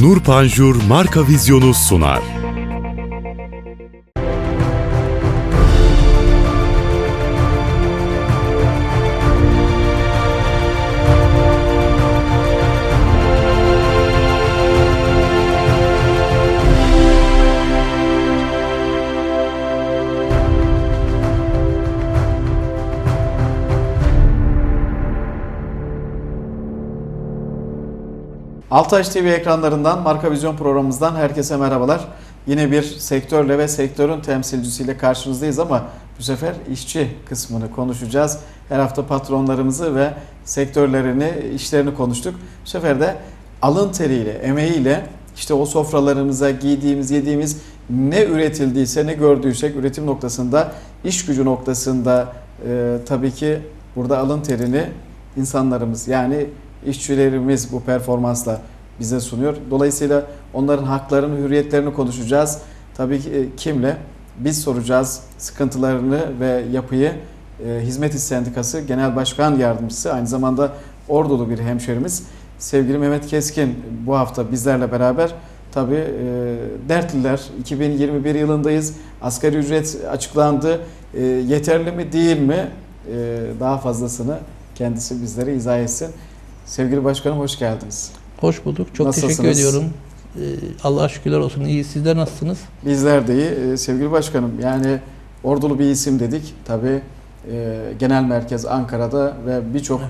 Nur Panjur marka vizyonu sunar. Altaş TV ekranlarından Marka Vizyon programımızdan herkese merhabalar. Yine bir sektörle ve sektörün temsilcisiyle karşınızdayız ama bu sefer işçi kısmını konuşacağız. Her hafta patronlarımızı ve sektörlerini, işlerini konuştuk. Bu sefer de alın teriyle, emeğiyle işte o sofralarımıza giydiğimiz, yediğimiz ne üretildiyse, ne gördüysek üretim noktasında, iş gücü noktasında e, tabii ki burada alın terini insanlarımız yani işçilerimiz bu performansla bize sunuyor. Dolayısıyla onların haklarını, hürriyetlerini konuşacağız. Tabii ki e, kimle? Biz soracağız sıkıntılarını ve yapıyı. E, Hizmet İş Sendikası Genel Başkan Yardımcısı aynı zamanda Ordulu bir hemşerimiz. Sevgili Mehmet Keskin bu hafta bizlerle beraber tabii e, dertliler 2021 yılındayız. Asgari ücret açıklandı. E, yeterli mi değil mi? E, daha fazlasını kendisi bizlere izah etsin. Sevgili başkanım hoş geldiniz. Hoş bulduk. Çok Nasılsınız? teşekkür ediyorum. Ee, Allah'a şükürler olsun. İyi. Sizler nasılsınız? Bizler de iyi. Ee, Sevgili başkanım yani ordulu bir isim dedik. Tabii e, genel merkez Ankara'da ve birçok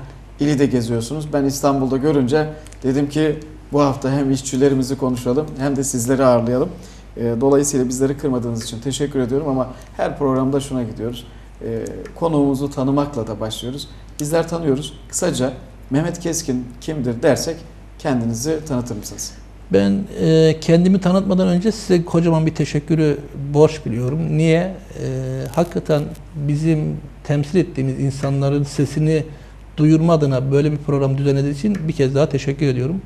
ili de geziyorsunuz. Ben İstanbul'da görünce dedim ki bu hafta hem işçilerimizi konuşalım hem de sizleri ağırlayalım. E, Dolayısıyla bizleri kırmadığınız için teşekkür ediyorum ama her programda şuna gidiyoruz. E, Konuğumuzu tanımakla da başlıyoruz. Bizler tanıyoruz. Kısaca Mehmet Keskin kimdir dersek kendinizi tanıtır mısınız? Ben e, kendimi tanıtmadan önce size kocaman bir teşekkürü borç biliyorum. Niye? E, hakikaten bizim temsil ettiğimiz insanların sesini duyurma adına böyle bir program düzenlediği için bir kez daha teşekkür ediyorum.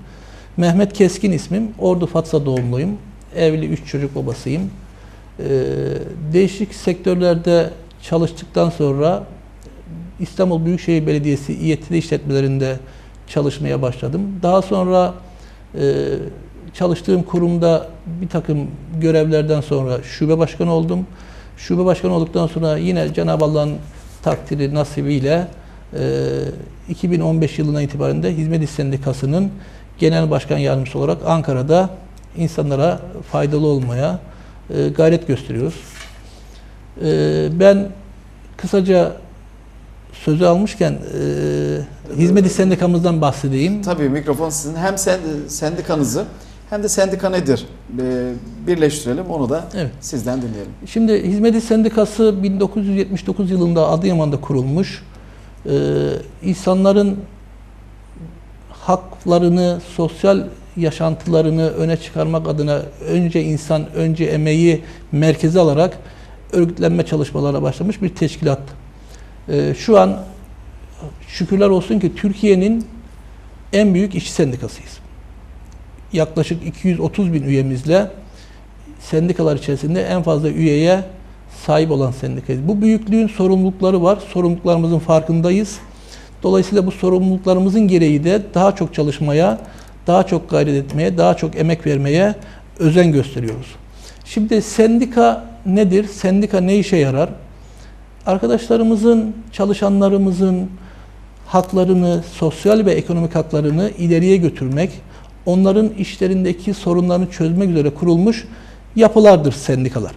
Mehmet Keskin ismim. Ordu Fatsa doğumluyum. Evli üç çocuk babasıyım. E, değişik sektörlerde çalıştıktan sonra İstanbul Büyükşehir Belediyesi İETT işletmelerinde çalışmaya başladım. Daha sonra e, çalıştığım kurumda bir takım görevlerden sonra şube başkanı oldum. Şube başkanı olduktan sonra yine Cenab-ı Allah'ın takdiri nasibiyle e, 2015 yılına itibaren de Hizmet İş Sendikası'nın genel başkan yardımcısı olarak Ankara'da insanlara faydalı olmaya e, gayret gösteriyoruz. E, ben kısaca sözü almışken e, Hizmet İş Sendikamızdan bahsedeyim. Tabii mikrofon sizin. Hem sen, sendikanızı hem de sendika nedir? Ee, birleştirelim onu da Evet. sizden dinleyelim. Şimdi Hizmet İş Sendikası 1979 yılında Adıyaman'da kurulmuş. Ee, insanların haklarını, sosyal yaşantılarını öne çıkarmak adına önce insan, önce emeği merkeze alarak örgütlenme çalışmalarına başlamış bir teşkilat. Ee, şu an şükürler olsun ki Türkiye'nin en büyük işçi sendikasıyız. Yaklaşık 230 bin üyemizle sendikalar içerisinde en fazla üyeye sahip olan sendikayız. Bu büyüklüğün sorumlulukları var. Sorumluluklarımızın farkındayız. Dolayısıyla bu sorumluluklarımızın gereği de daha çok çalışmaya, daha çok gayret etmeye, daha çok emek vermeye özen gösteriyoruz. Şimdi sendika nedir? Sendika ne işe yarar? Arkadaşlarımızın, çalışanlarımızın haklarını, sosyal ve ekonomik haklarını ileriye götürmek, onların işlerindeki sorunlarını çözmek üzere kurulmuş yapılardır sendikalar.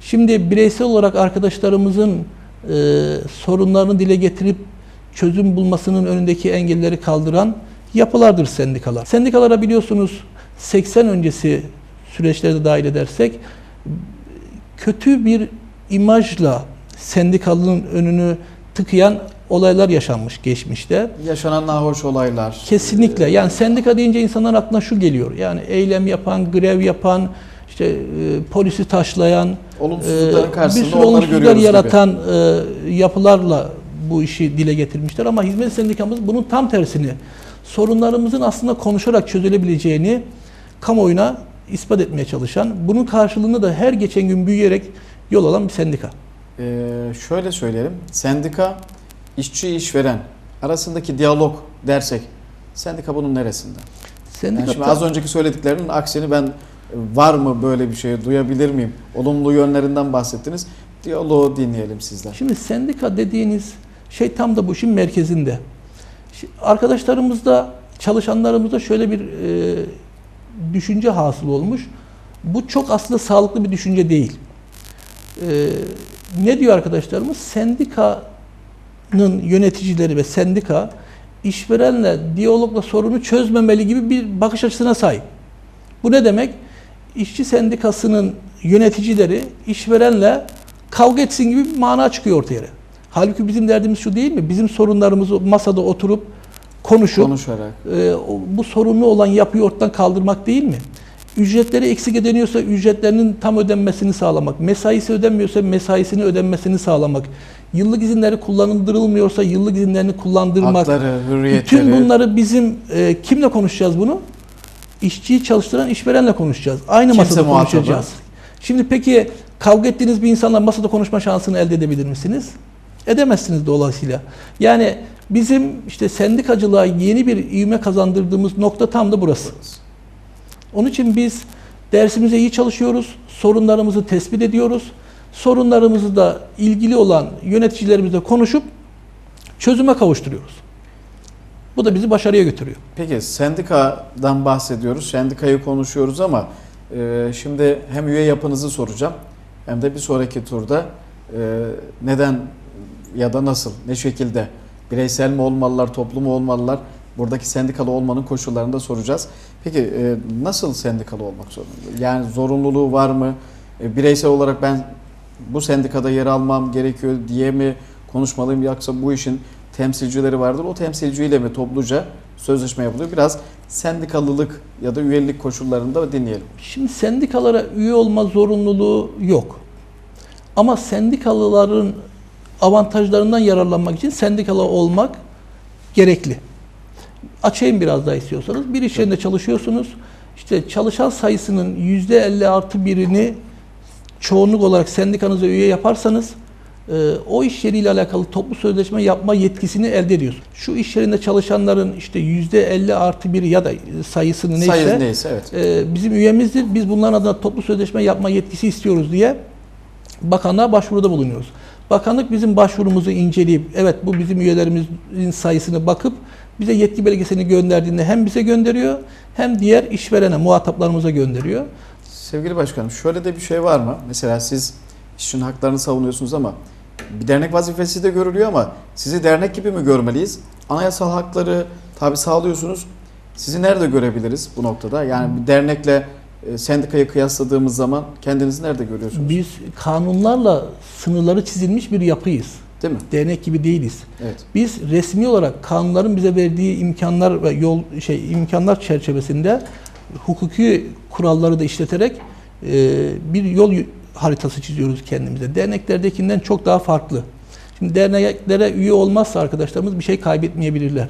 Şimdi bireysel olarak arkadaşlarımızın e, sorunlarını dile getirip çözüm bulmasının önündeki engelleri kaldıran yapılardır sendikalar. Sendikalara biliyorsunuz 80 öncesi süreçlerde dahil edersek kötü bir imajla sendikalının önünü tıkayan olaylar yaşanmış geçmişte. Yaşanan nahoş olaylar. Kesinlikle. Yani sendika deyince insanların aklına şu geliyor. Yani eylem yapan, grev yapan, işte e, polisi taşlayan, Olumsuzlukların e, karşısında bir sürü olumsuzluklar yaratan e, yapılarla bu işi dile getirmişler. Ama hizmet sendikamız bunun tam tersini, sorunlarımızın aslında konuşarak çözülebileceğini kamuoyuna ispat etmeye çalışan, bunun karşılığında da her geçen gün büyüyerek yol alan bir sendika. Ee, şöyle söyleyelim. Sendika, işçi, işveren arasındaki diyalog dersek sendika bunun neresinde? Yani Sendika şimdi az önceki söylediklerinin aksini ben e, var mı böyle bir şey duyabilir miyim? Olumlu yönlerinden bahsettiniz. Diyaloğu dinleyelim sizden. Şimdi sendika dediğiniz şey tam da bu işin merkezinde. Şi- Arkadaşlarımızda, çalışanlarımızda şöyle bir e, düşünce hasıl olmuş. Bu çok aslında sağlıklı bir düşünce değil. E, ne diyor arkadaşlarımız? Sendikanın yöneticileri ve sendika işverenle diyalogla sorunu çözmemeli gibi bir bakış açısına sahip. Bu ne demek? İşçi sendikasının yöneticileri işverenle kavga etsin gibi bir mana çıkıyor ortaya. Halbuki bizim derdimiz şu değil mi? Bizim sorunlarımızı masada oturup konuşup Konuşarak. e, bu sorunlu olan yapıyı ortadan kaldırmak değil mi? Ücretleri eksik ödeniyorsa ücretlerinin tam ödenmesini sağlamak, mesaisi ödenmiyorsa mesaisini ödenmesini sağlamak, yıllık izinleri kullanılmıyorsa yıllık izinlerini kullandırmak, Hakları, hürriyetleri. bütün bunları bizim e, kimle konuşacağız bunu? İşçiyi çalıştıran işverenle konuşacağız. Aynı Kimse masada muhatabı. konuşacağız. Şimdi peki kavga ettiğiniz bir insanla masada konuşma şansını elde edebilir misiniz? Edemezsiniz dolayısıyla. Yani bizim işte sendikacılığa yeni bir ivme kazandırdığımız nokta tam da burası. Onun için biz dersimize iyi çalışıyoruz, sorunlarımızı tespit ediyoruz. Sorunlarımızı da ilgili olan yöneticilerimizle konuşup çözüme kavuşturuyoruz. Bu da bizi başarıya götürüyor. Peki sendikadan bahsediyoruz, sendikayı konuşuyoruz ama e, şimdi hem üye yapınızı soracağım hem de bir sonraki turda e, neden ya da nasıl, ne şekilde bireysel mi olmalılar, toplu mu olmalılar buradaki sendikalı olmanın koşullarını da soracağız. Peki e, nasıl sendikalı olmak zorunda? Yani zorunluluğu var mı? E, bireysel olarak ben bu sendikada yer almam gerekiyor diye mi konuşmalıyım yoksa bu işin temsilcileri vardır. O temsilciyle mi topluca sözleşme yapılıyor? Biraz sendikalılık ya da üyelik koşullarını da dinleyelim. Şimdi sendikalara üye olma zorunluluğu yok. Ama sendikalıların avantajlarından yararlanmak için sendikalı olmak gerekli. Açayım biraz daha istiyorsanız. Bir iş yerinde çalışıyorsunuz. İşte çalışan sayısının %50 artı birini çoğunluk olarak sendikanıza üye yaparsanız e, o iş yeriyle alakalı toplu sözleşme yapma yetkisini elde ediyorsunuz. Şu iş yerinde çalışanların işte %50 artı biri ya da sayısını neyse Sayı neyse evet. e, bizim üyemizdir. Biz bunların adına toplu sözleşme yapma yetkisi istiyoruz diye bakanlığa başvuruda bulunuyoruz. Bakanlık bizim başvurumuzu inceleyip evet bu bizim üyelerimizin sayısını bakıp bize yetki belgesini gönderdiğinde hem bize gönderiyor hem diğer işverene, muhataplarımıza gönderiyor. Sevgili başkanım şöyle de bir şey var mı? Mesela siz işçinin haklarını savunuyorsunuz ama bir dernek vazifesi de görülüyor ama sizi dernek gibi mi görmeliyiz? Anayasal hakları tabi sağlıyorsunuz. Sizi nerede görebiliriz bu noktada? Yani bir dernekle e, sendikayı kıyasladığımız zaman kendinizi nerede görüyorsunuz? Biz kanunlarla sınırları çizilmiş bir yapıyız. Değil mi? Dernek gibi değiliz. Evet. Biz resmi olarak kanunların bize verdiği imkanlar ve yol şey imkanlar çerçevesinde hukuki kuralları da işleterek e, bir yol haritası çiziyoruz kendimize. Derneklerdekinden çok daha farklı. Şimdi derneklere üye olmazsa arkadaşlarımız bir şey kaybetmeyebilirler.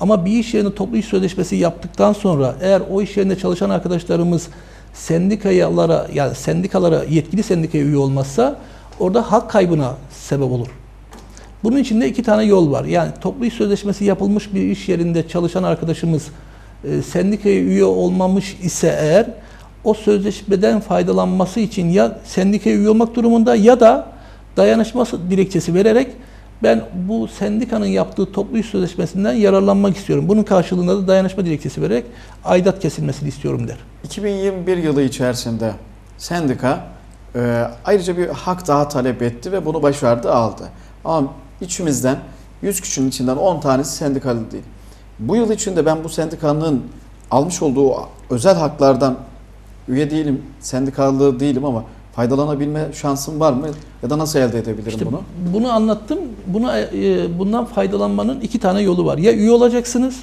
Ama bir iş yerinde toplu iş sözleşmesi yaptıktan sonra eğer o iş yerinde çalışan arkadaşlarımız sendikalara yani sendikalara yetkili sendikaya üye olmazsa orada hak kaybına sebep olur. Bunun için de iki tane yol var. Yani toplu iş sözleşmesi yapılmış bir iş yerinde çalışan arkadaşımız e, sendikaya üye olmamış ise eğer o sözleşmeden faydalanması için ya sendikaya üye olmak durumunda ya da dayanışma dilekçesi vererek ben bu sendikanın yaptığı toplu iş sözleşmesinden yararlanmak istiyorum. Bunun karşılığında da dayanışma dilekçesi vererek aidat kesilmesini istiyorum der. 2021 yılı içerisinde sendika e, ayrıca bir hak daha talep etti ve bunu başardı aldı. Ama içimizden 100 kişinin içinden 10 tanesi sendikalı değil. Bu yıl içinde ben bu sendikanın almış olduğu özel haklardan üye değilim, sendikalı değilim ama faydalanabilme şansım var mı? Ya da nasıl elde edebilirim İşte bunu? bunu anlattım. Buna e, bundan faydalanmanın iki tane yolu var. Ya üye olacaksınız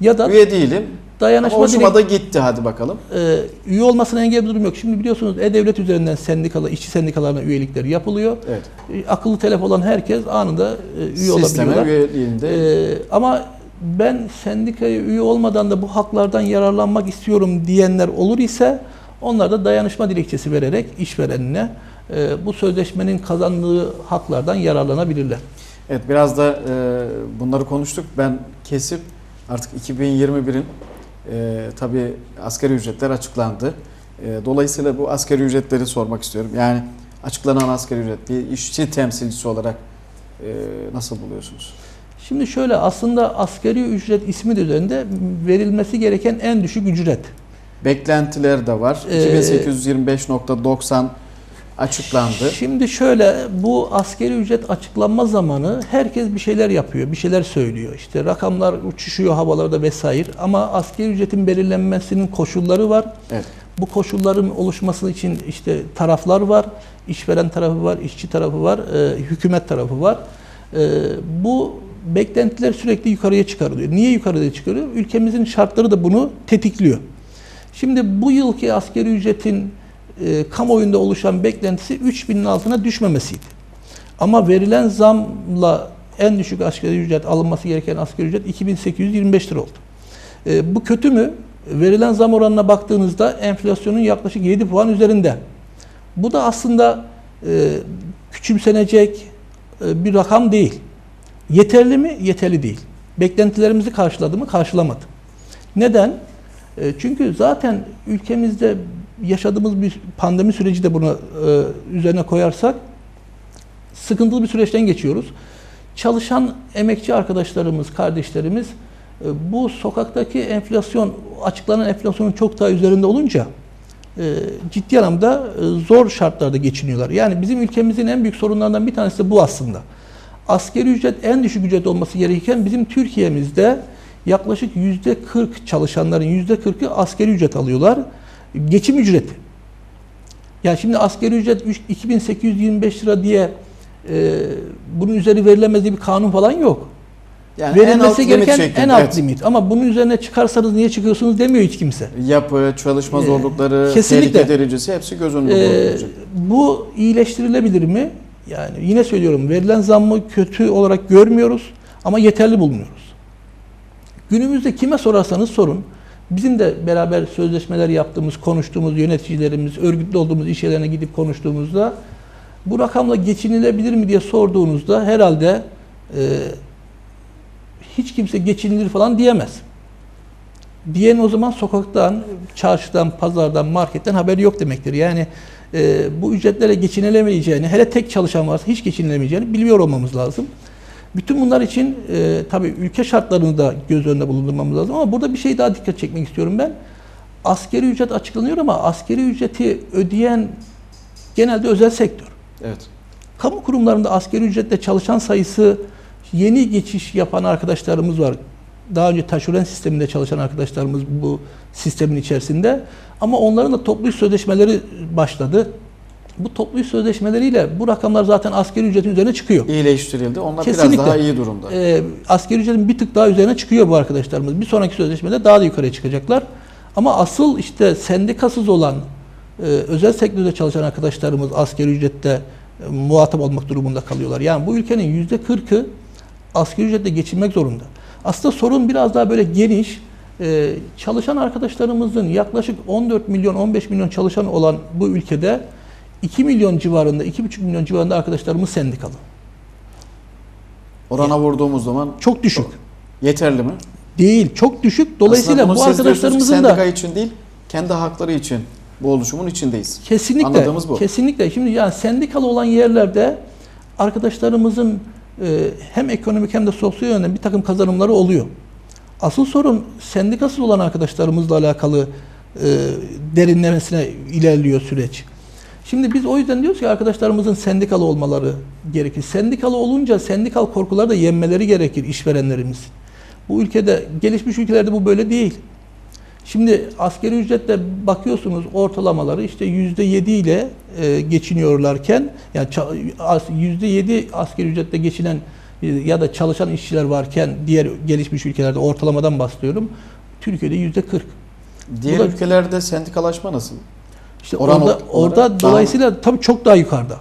ya da Üye değilim dayanışma dilek- da gitti hadi bakalım. e, üye olmasına engel bir durum yok. Şimdi biliyorsunuz e-devlet üzerinden sendikalar, işçi sendikalarına üyelikleri yapılıyor. Evet. E, akıllı telefon olan herkes anında e, üye Sisteme olabiliyorlar. üyeliğinde E, ama ben sendikaya üye olmadan da bu haklardan yararlanmak istiyorum diyenler olur ise onlar da dayanışma dilekçesi vererek işverenine e, bu sözleşmenin kazandığı haklardan yararlanabilirler. Evet biraz da e, bunları konuştuk. Ben kesip artık 2021'in e, tabii asgari ücretler açıklandı. E, dolayısıyla bu asgari ücretleri sormak istiyorum. Yani açıklanan asgari ücret bir işçi temsilcisi olarak e, nasıl buluyorsunuz? Şimdi şöyle aslında asgari ücret ismi de üzerinde verilmesi gereken en düşük ücret. Beklentiler de var. Ee, 2825.90 açıklandı. Şimdi şöyle bu askeri ücret açıklanma zamanı herkes bir şeyler yapıyor, bir şeyler söylüyor. İşte rakamlar uçuşuyor havalarda vesaire ama askeri ücretin belirlenmesinin koşulları var. Evet. Bu koşulların oluşması için işte taraflar var. İşveren tarafı var, işçi tarafı var, e, hükümet tarafı var. E, bu beklentiler sürekli yukarıya çıkarılıyor. Niye yukarıya çıkarıyor? Ülkemizin şartları da bunu tetikliyor. Şimdi bu yılki askeri ücretin e, kamuoyunda oluşan beklentisi 3000'in altına düşmemesiydi. Ama verilen zamla en düşük asgari ücret alınması gereken asgari ücret 2825 lira oldu. E, bu kötü mü? Verilen zam oranına baktığınızda enflasyonun yaklaşık 7 puan üzerinde. Bu da aslında e, küçümsenecek e, bir rakam değil. Yeterli mi? Yeterli değil. Beklentilerimizi karşıladı mı? Karşılamadı. Neden? E, çünkü zaten ülkemizde yaşadığımız bir pandemi süreci de bunu e, üzerine koyarsak sıkıntılı bir süreçten geçiyoruz. Çalışan emekçi arkadaşlarımız, kardeşlerimiz e, bu sokaktaki enflasyon, açıklanan enflasyonun çok daha üzerinde olunca e, ciddi anlamda e, zor şartlarda geçiniyorlar. Yani bizim ülkemizin en büyük sorunlarından bir tanesi de bu aslında. Askeri ücret en düşük ücret olması gerekirken bizim Türkiye'mizde yaklaşık yüzde 40 çalışanların yüzde 40'ı askeri ücret alıyorlar. Geçim ücreti. Yani şimdi askeri ücret üç- 2825 lira diye e, bunun üzeri verilemez diye bir kanun falan yok. Yani en Verilmesi limit gereken şeklinde. en alt evet. limit. Ama bunun üzerine çıkarsanız niye çıkıyorsunuz demiyor hiç kimse. Yapı, çalışma Ee, zorlukları, kesinlikle. tehlike derecesi hepsi göz önünde Ee, bu iyileştirilebilir mi? Yani yine söylüyorum verilen zammı kötü olarak görmüyoruz ama yeterli bulmuyoruz. Günümüzde kime sorarsanız sorun. Bizim de beraber sözleşmeler yaptığımız, konuştuğumuz yöneticilerimiz, örgütlü olduğumuz iş yerlerine gidip konuştuğumuzda bu rakamla geçinilebilir mi diye sorduğunuzda herhalde e, hiç kimse geçinilir falan diyemez. Diyen o zaman sokaktan, çarşıdan, pazardan, marketten haberi yok demektir. Yani e, bu ücretlere geçinilemeyeceğini, hele tek çalışan varsa hiç geçinilemeyeceğini biliyor olmamız lazım. Bütün bunlar için e, tabii ülke şartlarını da göz önünde bulundurmamız lazım ama burada bir şey daha dikkat çekmek istiyorum ben. Askeri ücret açıklanıyor ama askeri ücreti ödeyen genelde özel sektör. Evet. Kamu kurumlarında asgari ücretle çalışan sayısı yeni geçiş yapan arkadaşlarımız var. Daha önce taşeron sisteminde çalışan arkadaşlarımız bu sistemin içerisinde. Ama onların da toplu sözleşmeleri başladı. Bu toplu iş sözleşmeleriyle bu rakamlar zaten asgari ücretin üzerine çıkıyor. İyileştirildi. Onlar Kesinlikle. biraz daha iyi durumda. Ee, asgari ücretin bir tık daha üzerine çıkıyor bu arkadaşlarımız. Bir sonraki sözleşmede daha da yukarıya çıkacaklar. Ama asıl işte sendikasız olan e, özel sektörde çalışan arkadaşlarımız asgari ücrette e, muhatap olmak durumunda kalıyorlar. Yani bu ülkenin yüzde 40'ı asgari ücretle geçinmek zorunda. Aslında sorun biraz daha böyle geniş. E, çalışan arkadaşlarımızın yaklaşık 14 milyon 15 milyon çalışan olan bu ülkede 2 milyon civarında 2,5 milyon civarında arkadaşlarımız sendikalı. Orana vurduğumuz zaman Çok düşük. yeterli mi? Değil, çok düşük. Dolayısıyla bu arkadaşlarımızın sendika da için değil, kendi hakları için bu oluşumun içindeyiz. kesinlikle Anladığımız bu. kesinlikle şimdi yani sendikalı olan yerlerde arkadaşlarımızın e, hem ekonomik hem de sosyal yönden bir takım kazanımları oluyor. Asıl sorun sendikasız olan arkadaşlarımızla alakalı e, derinlemesine ilerliyor süreç. Şimdi biz o yüzden diyoruz ki arkadaşlarımızın sendikalı olmaları gerekir. Sendikalı olunca sendikal korkuları da yenmeleri gerekir işverenlerimiz. Bu ülkede, gelişmiş ülkelerde bu böyle değil. Şimdi askeri ücretle bakıyorsunuz ortalamaları işte yüzde yedi ile e, geçiniyorlarken yani yüzde yedi askeri ücretle geçinen e, ya da çalışan işçiler varken diğer gelişmiş ülkelerde ortalamadan bahsediyorum. Türkiye'de yüzde kırk. Diğer da- ülkelerde sendikalaşma nasıl? İşte Oran orada, orada daha- dolayısıyla tabii çok daha yukarıda.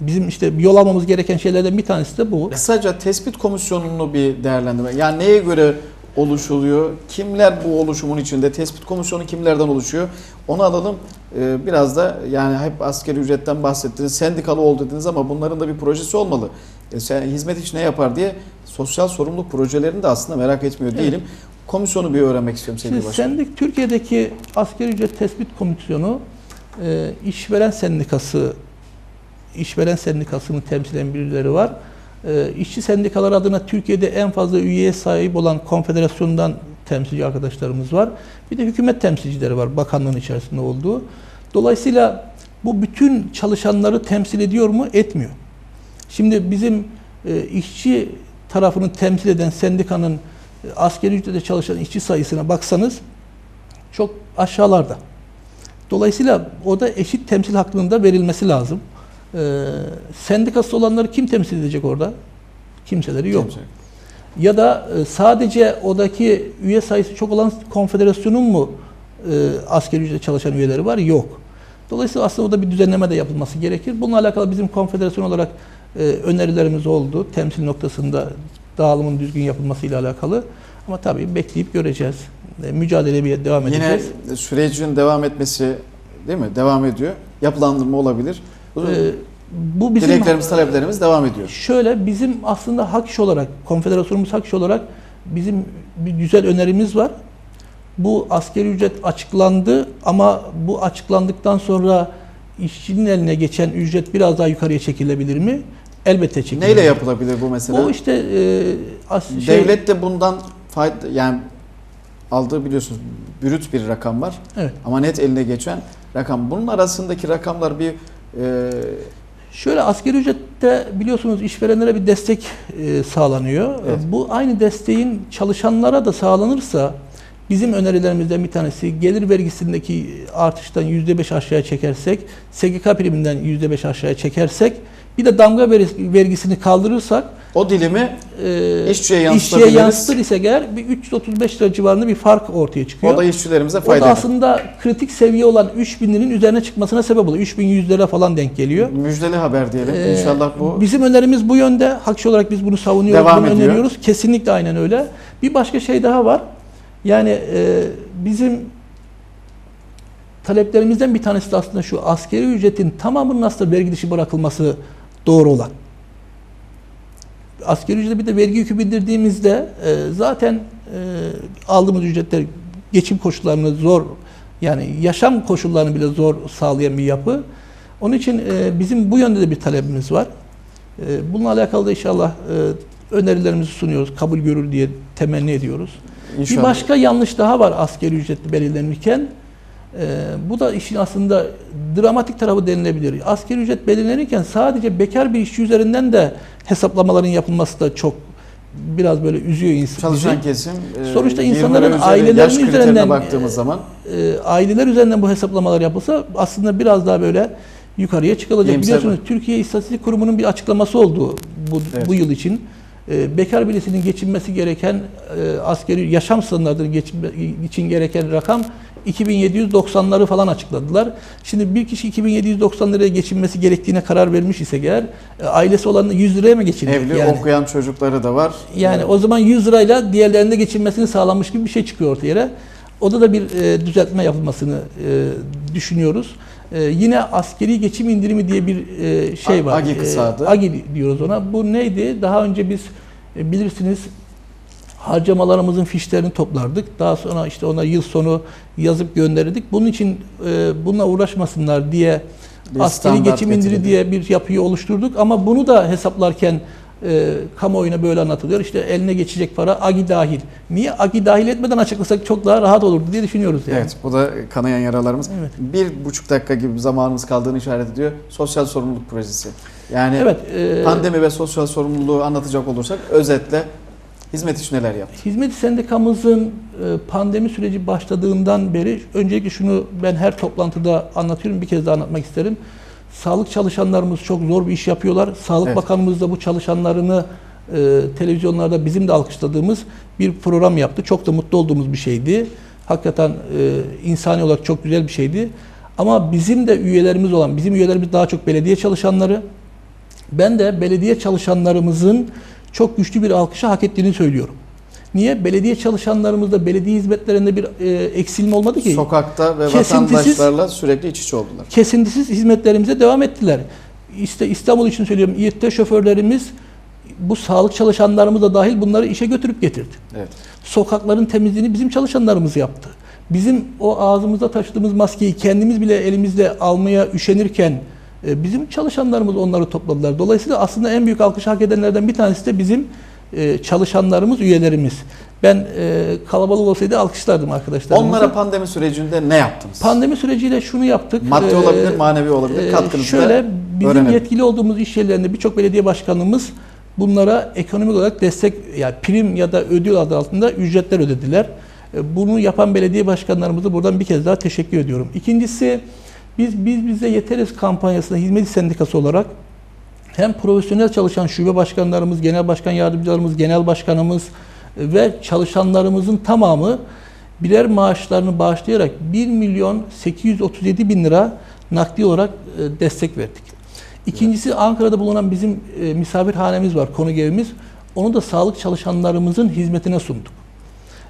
Bizim işte yol almamız gereken şeylerden bir tanesi de bu. Kısaca tespit komisyonunu bir değerlendirme. Yani neye göre oluşuluyor? Kimler bu oluşumun içinde? Tespit komisyonu kimlerden oluşuyor? Onu alalım. Ee, biraz da yani hep askeri ücretten bahsettiniz. Sendikalı ol dediniz ama bunların da bir projesi olmalı. E, sen hizmet iş ne yapar diye sosyal sorumluluk projelerini de aslında merak etmiyor Evet. Komisyonu bir öğrenmek istiyorum sevgili Şimdi başkanım. sendik Türkiye'deki asgari ücret tespit komisyonu e, işveren sendikası işveren sendikasını temsil eden birileri var. E, işçi sendikalar adına Türkiye'de en fazla üyeye sahip olan konfederasyondan temsilci arkadaşlarımız var. Bir de hükümet temsilcileri var bakanlığın içerisinde olduğu. Dolayısıyla bu bütün çalışanları temsil ediyor mu? Etmiyor. Şimdi bizim e, işçi tarafını temsil eden sendikanın asgari ücrete çalışan işçi sayısına baksanız çok aşağılarda. Dolayısıyla o da eşit temsil hakkının da verilmesi lazım. Ee, sendikası olanları kim temsil edecek orada? Kimseleri yok. Kimse. Ya da e, sadece odaki üye sayısı çok olan konfederasyonun mu e, asgari ücretle çalışan üyeleri var? Yok. Dolayısıyla aslında orada bir düzenleme de yapılması gerekir. Bununla alakalı bizim konfederasyon olarak e, önerilerimiz oldu. Temsil noktasında dağılımın düzgün yapılmasıyla alakalı. Ama tabii bekleyip göreceğiz. E, mücadeleye devam Yine edeceğiz. sürecin devam etmesi değil mi? Devam ediyor. Yapılandırma olabilir. Ee, bu bizim Dileklerimiz, taleplerimiz devam ediyor. Şöyle bizim aslında hak işi olarak, konfederasyonumuz hak işi olarak bizim bir güzel önerimiz var. Bu askeri ücret açıklandı ama bu açıklandıktan sonra işçinin eline geçen ücret biraz daha yukarıya çekilebilir mi? Elbette çekilebilir. Neyle yapılabilir bu mesela? Bu işte e, as, şey, Devlet de bundan fayda yani aldığı biliyorsunuz brüt bir rakam var Evet. ama net eline geçen rakam. Bunun arasındaki rakamlar bir e, Şöyle asgari ücrette biliyorsunuz işverenlere bir destek e, sağlanıyor. Evet. Bu aynı desteğin çalışanlara da sağlanırsa bizim önerilerimizden bir tanesi gelir vergisindeki artıştan %5 aşağıya çekersek, SGK priminden %5 aşağıya çekersek, bir de damga vergisi- vergisini kaldırırsak o dilimi e, İşçiye işçiye yansıtabiliriz. yansıtır ise eğer bir 335 lira civarında bir fark ortaya çıkıyor. o da işçilerimize O da faydalı. aslında kritik seviye olan 3000 liranın üzerine çıkmasına sebep oluyor. 3100 lira falan denk geliyor. Müjdeli haber diyelim. Ee, İnşallah bu Bizim önerimiz bu yönde. Hakçı olarak biz bunu savunuyoruz, Devam bunu ediyor. öneriyoruz. Kesinlikle aynen öyle. Bir başka şey daha var. Yani e, bizim taleplerimizden bir tanesi de aslında şu askeri ücretin tamamının aslında vergi dışı bırakılması doğru olan. Askeri ücrete bir de vergi yükü bindirdiğimizde e, zaten e, aldığımız ücretler geçim koşullarını zor yani yaşam koşullarını bile zor sağlayan bir yapı. Onun için e, bizim bu yönde de bir talebimiz var. E, bununla alakalı da inşallah e, önerilerimizi sunuyoruz. Kabul görür diye temenni ediyoruz. inşallah Bir başka yanlış daha var askeri ücretli belirlenirken. E, bu da işin aslında dramatik tarafı denilebilir. Askeri ücret belirlenirken sadece bekar bir işçi üzerinden de hesaplamaların yapılması da çok biraz böyle üzüyor insanı. çalışan kesim e, Sonuçta 20 insanların üzeri ailelerinin üzerinden, baktığımız e, zaman e, aileler üzerinden bu hesaplamalar yapılsa aslında biraz daha böyle yukarıya çıkılacak. Biliyorsunuz Türkiye İstatistik Kurumu'nun bir açıklaması oldu bu, Evet. bu yıl için. E, bekar birisinin geçinmesi gereken e, askeri yaşam standartları için gereken rakam 2790'ları falan açıkladılar. Şimdi bir kişi 2790 liraya geçinmesi gerektiğine karar vermiş ise eğer e, ailesi olan 100 liraya mı geçinecek? evli yani? okuyan çocukları da var. Yani o zaman 100 lirayla diğerlerinde geçinmesini sağlanmış gibi bir şey çıkıyor ortaya. Oda da bir e, düzeltme yapılmasını e, düşünüyoruz. E, yine askeri geçim indirimi diye bir e, şey var. AGİ kısa adı. E, AGİ diyoruz ona. Bu neydi? Daha önce biz e, bilirsiniz harcamalarımızın fişlerini toplardık. Daha sonra işte ona yıl sonu yazıp gönderirdik. Bunun için e, bununla uğraşmasınlar diye Bir askeri geçim indiri diye bir yapıyı oluşturduk ama bunu da hesaplarken e, kamuoyuna böyle anlatılıyor. İşte eline geçecek para AGİ dahil. Niye AGİ dahil etmeden açıklasak çok daha rahat olurdu diye düşünüyoruz yani. Evet bu da kanayan yaralarımız. Evet. Bir buçuk dakika gibi zamanımız kaldığını işaret ediyor. Sosyal sorumluluk projesi. Yani Evet. e, pandemi ve sosyal sorumluluğu anlatacak olursak özetle hizmet için neler yaptı? Hizmet sendikamızın e, pandemi süreci başladığından beri öncelikle şunu ben her toplantıda anlatıyorum bir kez daha anlatmak isterim. Sağlık çalışanlarımız çok zor bir iş yapıyorlar. Sağlık Evet. Bakanımız da bu çalışanlarını e, televizyonlarda bizim de alkışladığımız bir program yaptı. Çok da mutlu olduğumuz bir şeydi. Hakikaten e, insani olarak çok güzel bir şeydi. Ama bizim de üyelerimiz olan, bizim üyelerimiz daha çok belediye çalışanları. Ben de belediye çalışanlarımızın çok güçlü bir alkışa hak ettiğini söylüyorum. Niye? Belediye çalışanlarımızda belediye hizmetlerinde bir e, eksilme olmadı ki. Sokakta ve vatandaşlarla sürekli iç içe oldular. Kesintisiz hizmetlerimize devam ettiler. İşte İstanbul için söylüyorum. İETT şoförlerimiz bu sağlık çalışanlarımız da dahil bunları işe götürüp getirdi. Evet. Sokakların temizliğini bizim çalışanlarımız yaptı. Bizim o ağzımızda taşıdığımız maskeyi kendimiz bile elimizle almaya üşenirken e, bizim çalışanlarımız onları topladılar. Dolayısıyla aslında en büyük alkış hak edenlerden bir tanesi de bizim e, çalışanlarımız, üyelerimiz. Ben e, kalabalık olsaydı alkışlardım arkadaşlarımızı. Onlara pandemi sürecinde ne yaptınız? Pandemi süreciyle şunu yaptık. Maddi Ee, olabilir, manevi olabilir. e, Katkınızı Şöyle bizim öğrenelim. yetkili olduğumuz iş yerlerinde birçok belediye başkanımız bunlara ekonomik olarak destek yani prim ya da ödül adı altında ücretler ödediler. E, Bunu yapan belediye başkanlarımıza buradan bir kez daha teşekkür ediyorum. İkincisi biz biz bize yeteriz kampanyasında hizmet sendikası olarak hem profesyonel çalışan şube başkanlarımız, genel başkan yardımcılarımız, genel başkanımız e, ve çalışanlarımızın tamamı birer maaşlarını bağışlayarak 1 milyon 837 bin lira nakdi olarak e, destek verdik. İkincisi Ankara'da bulunan bizim e, misafirhanemiz var, konuk evimiz. Onu da sağlık çalışanlarımızın hizmetine sunduk.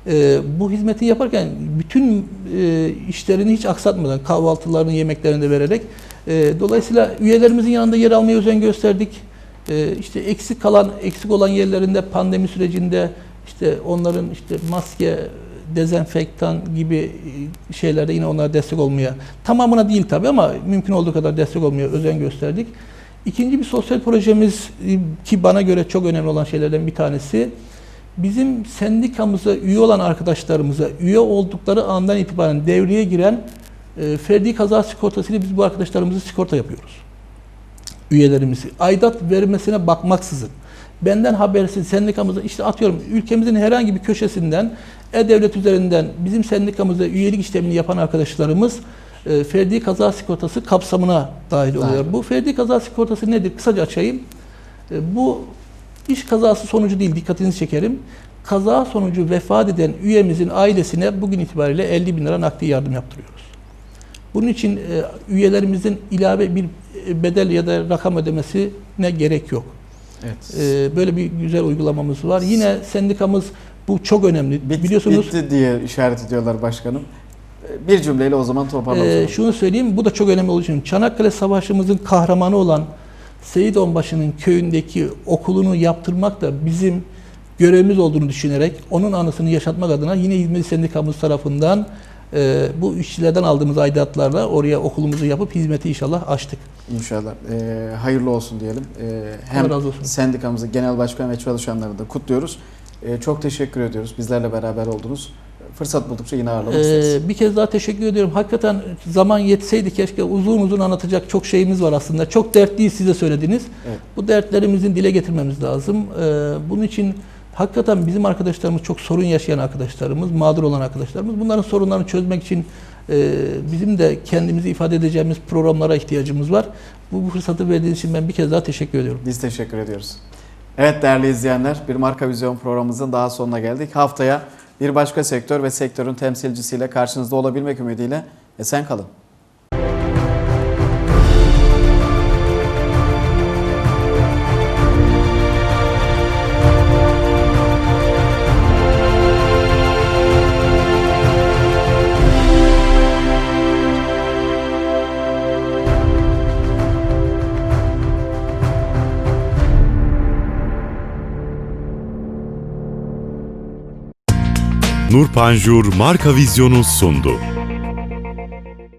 E, bu hizmeti yaparken bütün e, işlerini hiç aksatmadan kahvaltılarını, yemeklerini de vererek e, dolayısıyla üyelerimizin yanında yer almaya özen gösterdik. E, işte eksik kalan, eksik olan yerlerinde pandemi sürecinde işte onların işte maske, dezenfektan gibi e, şeylerde yine onlara destek olmaya tamamına değil tabii ama mümkün olduğu kadar destek olmaya özen gösterdik. İkinci bir sosyal projemiz e, ki bana göre çok önemli olan şeylerden bir tanesi bizim sendikamıza üye olan arkadaşlarımıza üye oldukları andan itibaren devreye giren e, ferdi kaza sigortasıyla biz bu arkadaşlarımızı sigorta yapıyoruz. Üyelerimizi. Aidat vermesine bakmaksızın. Benden habersiz sendikamıza işte atıyorum ülkemizin herhangi bir köşesinden e-devlet üzerinden bizim sendikamıza üyelik işlemini yapan arkadaşlarımız e, ferdi kaza sigortası kapsamına dahil oluyor. Bu ferdi kaza sigortası nedir? Kısaca açayım. E, bu iş kazası sonucu değil dikkatinizi çekerim. Kaza sonucu vefat eden üyemizin ailesine bugün itibariyle 50 bin lira nakdi yardım yaptırıyoruz. Bunun için e, üyelerimizin ilave bir e, bedel ya da rakam ödemesine gerek yok. Evet. E, böyle bir güzel uygulamamız var. Yine sendikamız bu çok önemli. Bit- Biliyorsunuz Bitti diye işaret ediyorlar başkanım. Ee, Bir cümleyle o zaman Ee, zorunda. şunu söyleyeyim, bu da çok önemli olduğu için. Çanakkale Savaşı'mızın kahramanı olan Seyit Onbaşı'nın köyündeki okulunu yaptırmak da bizim görevimiz olduğunu düşünerek onun anısını yaşatmak adına yine Hizmet Sendikamız tarafından e, bu işçilerden aldığımız aidatlarla oraya okulumuzu yapıp hizmeti inşallah açtık. İnşallah. Ee, hayırlı olsun diyelim. Ee, hem Allah razı olsun. sendikamızı, genel başkan ve çalışanları da kutluyoruz. Ee, çok teşekkür ediyoruz. Bizlerle beraber oldunuz. Fırsat buldukça yine ağırlamak isteriz. Ee, bir kez daha teşekkür ediyorum. Hakikaten zaman yetseydi keşke uzun uzun anlatacak çok şeyimiz var aslında. Çok dertliyiz size söylediniz. Evet. Bu dertlerimizin dile getirmemiz lazım. Ee, bunun için hakikaten bizim arkadaşlarımız çok sorun yaşayan arkadaşlarımız, mağdur olan arkadaşlarımız. Bunların sorunlarını çözmek için e, bizim de kendimizi ifade edeceğimiz programlara ihtiyacımız var. Bu, bu fırsatı verdiğiniz için ben bir kez daha teşekkür ediyorum. Biz teşekkür ediyoruz. Evet değerli izleyenler, bir Marka Vizyon programımızın daha sonuna geldik. Haftaya bir başka sektör ve sektörün temsilcisiyle karşınızda olabilmek ümidiyle esen kalın. Nur Panjur Marka Vizyonu sundu.